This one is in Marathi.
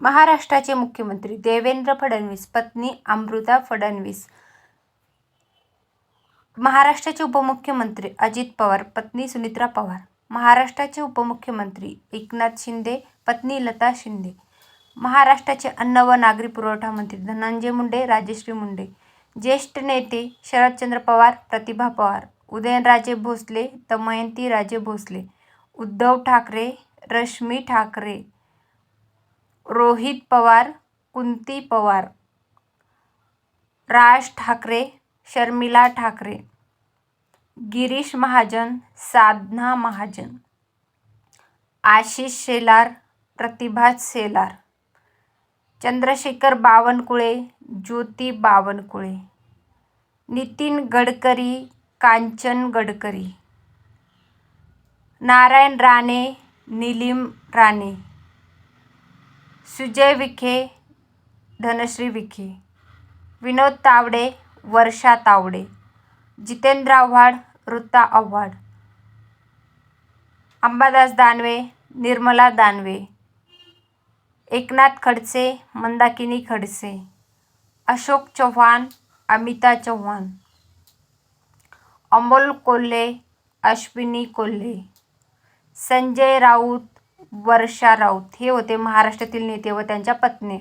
महाराष्ट्राचे मुख्यमंत्री देवेंद्र फडणवीस पत्नी अमृता फडणवीस महाराष्ट्राचे उपमुख्यमंत्री अजित पवार पत्नी सुनित्रा पवार महाराष्ट्राचे उपमुख्यमंत्री एकनाथ शिंदे पत्नी लता शिंदे महाराष्ट्राचे अन्न व नागरी पुरवठा मंत्री धनंजय मुंडे राजश्री मुंडे ज्येष्ठ नेते शरदचंद्र पवार प्रतिभा पवार उदयनराजे भोसले दमयंती राजे भोसले उद्धव ठाकरे रश्मी ठाकरे रोहित पवार कुंती पवार राज ठाकरे शर्मिला ठाकरे गिरीश महाजन साधना महाजन आशिष शेलार प्रतिभा शेलार चंद्रशेखर बावनकुळे ज्योती बावनकुळे नितीन गडकरी कांचन गडकरी नारायण राणे निलीम राणे. सुजय विखे धनश्री विखे विनोद तावडे वर्षा तावडे जितेंद्र आव्हाड ऋता आव्हाड अंबादास दानवे निर्मला दानवे एकनाथ खडसे मंदाकिनी खडसे अशोक चव्हाण अमिता चव्हाण अमोल कोल्हे अश्विनी कोल्हे संजय राऊत वर्षा राऊत हे होते महाराष्ट्रातील नेते व त्यांच्या पत्नी.